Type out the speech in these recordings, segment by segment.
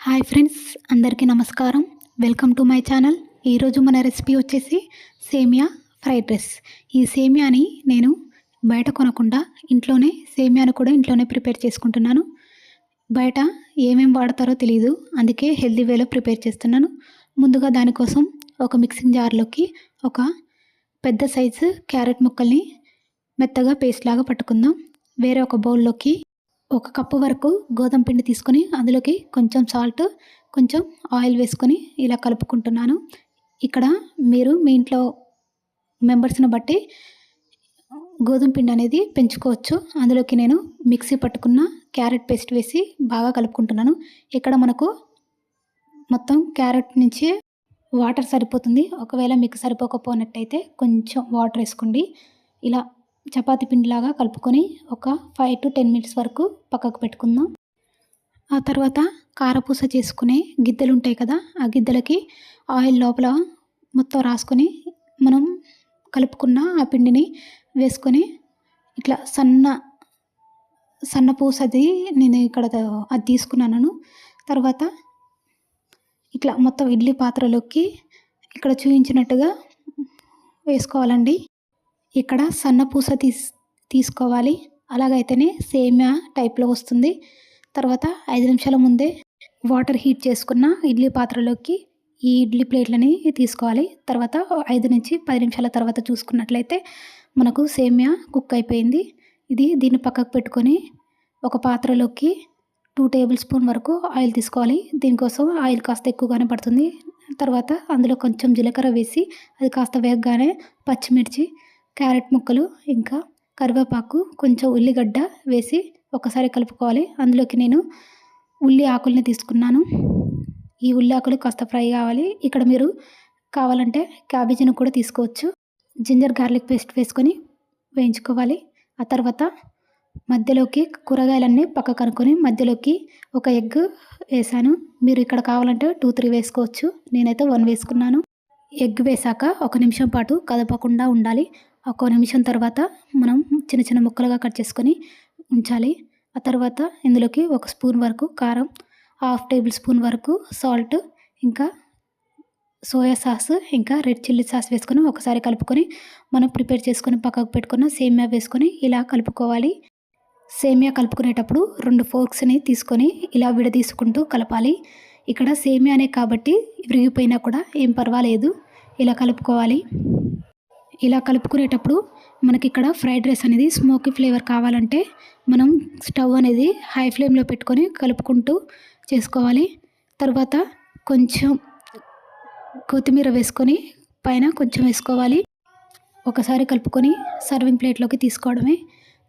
Hi friends అందరికీ నమస్కారం. Welcome to my channel. ఈరోజు మన రెసిపీ వచ్చేసి సేమియా ఫ్రైడ్ రైస్. ఈ సేమియాని నేను బయట కొనకుండా ఇంట్లోనే సేమియాను కూడా ఇంట్లోనే ప్రిపేర్ చేసుకుంటున్నాను. బయట ఏమేమి వాడతారో తెలియదు అందుకే హెల్దీ వేలో ప్రిపేర్ చేస్తున్నాను. ముందుగా దానికోసం ఒక మిక్సింగ్ జార్లోకి ఒక పెద్ద సైజు క్యారెట్ ముక్కల్ని మెత్తగా పేస్ట్ లాగా పట్టుకుందాం. వేరే ఒక బౌల్లోకి ఒక కప్పు వరకు గోధుమ పిండి తీసుకొని అందులోకి కొంచెం సాల్ట్ కొంచెం ఆయిల్ వేసుకొని ఇలా కలుపుకుంటున్నాను. ఇక్కడ మీరు మీ ఇంట్లో మెంబర్స్ని బట్టి గోధుమ పిండి అనేది పెంచుకోవచ్చు. అందులోకి నేను మిక్సీ పట్టుకున్న క్యారెట్ పేస్ట్ వేసి బాగా కలుపుకుంటున్నాను. ఇక్కడ మనకు మొత్తం క్యారెట్ నుంచి వాటర్ సరిపోతుంది. ఒకవేళ మీకు సరిపోకపోయినట్టయితే కొంచెం వాటర్ వేసుకోండి. ఇలా చపాతి పిండిలాగా కలుపుకొని ఒక ఫైవ్ టు టెన్ మినిట్స్ వరకు పక్కకు పెట్టుకుందాం. ఆ తర్వాత కారపూస చేసుకునే గిద్దెలు ఉంటాయి కదా ఆ గిద్దెలకి ఆయిల్ లోపల మొత్తం రాసుకొని మనం కలుపుకున్న ఆ పిండిని వేసుకొని ఇట్లా సన్న సన్న పూసది నేను ఇక్కడ అది తీసుకున్నాను. తర్వాత ఇట్లా మొత్తం ఇడ్లీ పాత్రలోకి ఇక్కడ చూపించినట్టుగా వేసుకోవాలండి. ఇక్కడ సన్న పూస తీస్ తీసుకోవాలి. అలాగైతేనే సేమియా టైప్లో వస్తుంది. తర్వాత ఐదు నిమిషాల ముందే వాటర్ హీట్ చేసుకున్న ఇడ్లీ పాత్రలోకి ఈ ఇడ్లీ ప్లేట్లని తీసుకోవాలి. తర్వాత ఐదు నుంచి పది నిమిషాల తర్వాత చూసుకున్నట్లయితే మనకు సేమియా కుక్ అయిపోయింది. ఇది దీన్ని పక్కకు పెట్టుకొని ఒక పాత్రలోకి టూ టేబుల్ స్పూన్ వరకు ఆయిల్ తీసుకోవాలి. దీనికోసం ఆయిల్ కాస్త ఎక్కువగానే పడుతుంది. తర్వాత అందులో కొంచెం జీలకర్ర వేసి అది కాస్త వేగగానే పచ్చిమిర్చి క్యారెట్ ముక్కలు ఇంకా కరివేపాకు కొంచెం ఉల్లిగడ్డ వేసి ఒకసారి కలుపుకోవాలి. అందులోకి నేను ఉల్లి ఆకుల్ని తీసుకున్నాను. ఈ ఉల్లి ఆకులు కాస్త ఫ్రై కావాలి. ఇక్కడ మీరు కావాలంటే క్యాబేజీని కూడా తీసుకోవచ్చు. జింజర్ గార్లిక్ పేస్ట్ వేసుకొని వేయించుకోవాలి. ఆ తర్వాత మధ్యలోకి కూరగాయలన్నీ పక్క కనుక్కొని మధ్యలోకి ఒక ఎగ్ వేసాను. మీరు ఇక్కడ కావాలంటే టూ త్రీ వేసుకోవచ్చు. నేనైతే వన్ వేసుకున్నాను. ఎగ్ వేసాక ఒక నిమిషం పాటు కదపకుండా ఉండాలి. ఒక నిమిషం తర్వాత మనం చిన్న చిన్న ముక్కలుగా కట్ చేసుకొని ఉంచాలి. ఆ తర్వాత ఇందులోకి ఒక స్పూన్ వరకు కారం హాఫ్ టేబుల్ స్పూన్ వరకు సాల్ట్ ఇంకా సోయా సాస్ ఇంకా రెడ్ చిల్లీ సాస్ వేసుకొని ఒకసారి కలుపుకొని మనం ప్రిపేర్ చేసుకొని పక్కకు పెట్టుకున్న సేమియా వేసుకొని ఇలా కలుపుకోవాలి. సేమియా కలుపుకునేటప్పుడు రెండు ఫోర్క్స్ని తీసుకొని ఇలా విడదీసుకుంటూ కలపాలి. ఇక్కడ సేమియానే కాబట్టి విరిగిపోయినా కూడా ఏం పర్వాలేదు. ఇలా కలుపుకోవాలి. ఇలా కలుపుకునేటప్పుడు మనకి ఇక్కడ ఫ్రైడ్ రైస్ అనేది స్మోకీ ఫ్లేవర్ కావాలంటే మనం స్టవ్ అనేది హై ఫ్లేమ్లో పెట్టుకొని కలుపుకుంటూ చేసుకోవాలి. తర్వాత కొంచెం కొత్తిమీర వేసుకొని పైన కొంచెం వేసుకోవాలి. ఒకసారి కలుపుకొని సర్వింగ్ ప్లేట్లోకి తీసుకోవడమే.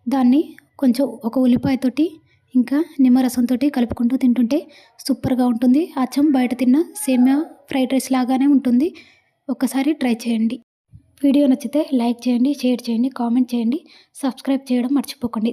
దాన్ని కొంచెం ఒక ఉల్లిపాయతోటి ఇంకా నిమ్మరసంతో కలుపుకుంటూ తింటుంటే సూపర్గా ఉంటుంది. అచ్చం బయట తిన్న సేమియా ఫ్రైడ్ రైస్ లాగానే ఉంటుంది. ఒకసారి ట్రై చేయండి. వీడియో నచ్చితే లైక్ చేయండి షేర్ చేయండి కామెంట్ చేయండి. సబ్స్క్రైబ్ చేయడం మర్చిపోకండి.